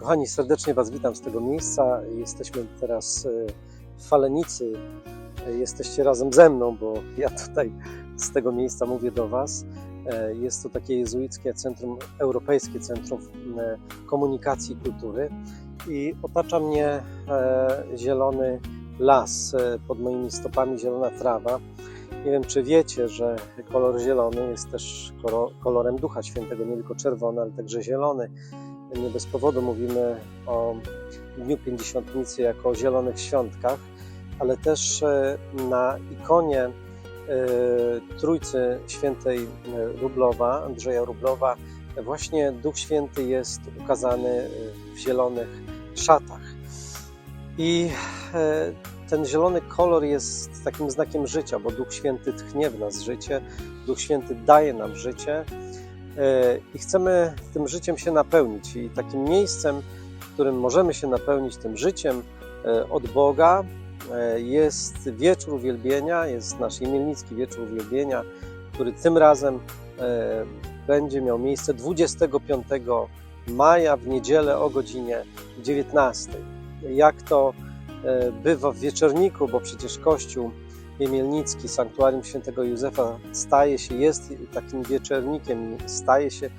Kochani, serdecznie Was witam z tego miejsca. Jesteśmy teraz e, w Falenicy. E, Jesteście razem ze mną, bo ja tutaj z tego miejsca mówię do Was. E, Jest to takie jezuickie centrum, europejskie centrum komunikacji i kultury. I otacza mnie zielony las, pod moimi stopami zielona trawa. Nie wiem, czy wiecie, że kolor zielony jest też kolo- kolorem Ducha Świętego, nie tylko czerwony, ale także zielony. Nie bez powodu mówimy o Dniu Pięćdziesiątnicy jako o zielonych świątkach, ale też e, na ikonie e, Trójcy Świętej e, Rublowa, Andrzeja Rublowa, właśnie Duch Święty jest ukazany w zielonych szatach. I ten zielony kolor jest takim znakiem życia, bo Duch Święty tchnie w nas życie, Duch Święty daje nam życie i chcemy tym życiem się napełnić. I takim miejscem, w którym możemy się napełnić tym życiem e, od Boga, e, jest wieczór uwielbienia, jest nasz jemielnicki wieczór uwielbienia, który tym razem e, będzie miał miejsce 25 maja w niedzielę o godzinie 19. Jak to e, bywa w wieczorniku, bo przecież Kościół Jemielnicki, Sanktuarium Świętego Józefa staje się, jest takim wieczornikiem, staje się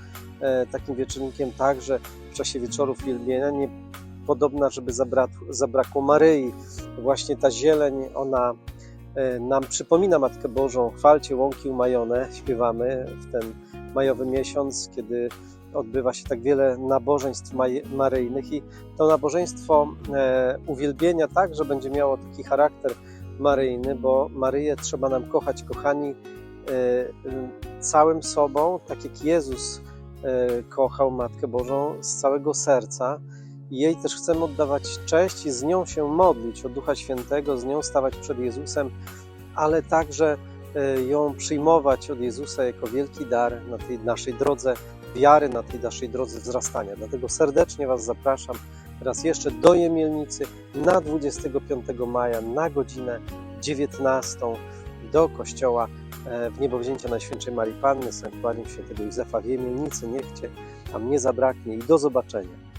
e, takim wieczornikiem także w czasie wieczorów wielbienia. Nie podobna, żeby zabra- zabrakło Maryi. Właśnie ta zieleń, ona e, nam przypomina Matkę Bożą. Chwalcie łąki umajone, śpiewamy w ten majowy miesiąc, kiedy odbywa się tak wiele nabożeństw maryjnych i to nabożeństwo e, uwielbienia także będzie miało taki charakter maryjny, bo Maryję trzeba nam kochać, kochani, e, e, całym sobą, tak jak Jezus e, kochał Matkę Bożą z całego serca. Jej też chcemy oddawać cześć i z nią się modlić o Ducha Świętego, z nią stawać przed Jezusem, ale także ją przyjmować od Jezusa jako wielki dar na tej naszej drodze wiary, na tej naszej drodze wzrastania. Dlatego serdecznie Was zapraszam raz jeszcze do Jemielnicy na 25 maja na godzinę 19 do kościoła e, w niebowzięcia Najświętszej Marii Panny, Sanktuarium Świętego Józefa w Jemielnicy. Niech Cię tam nie zabraknie i do zobaczenia.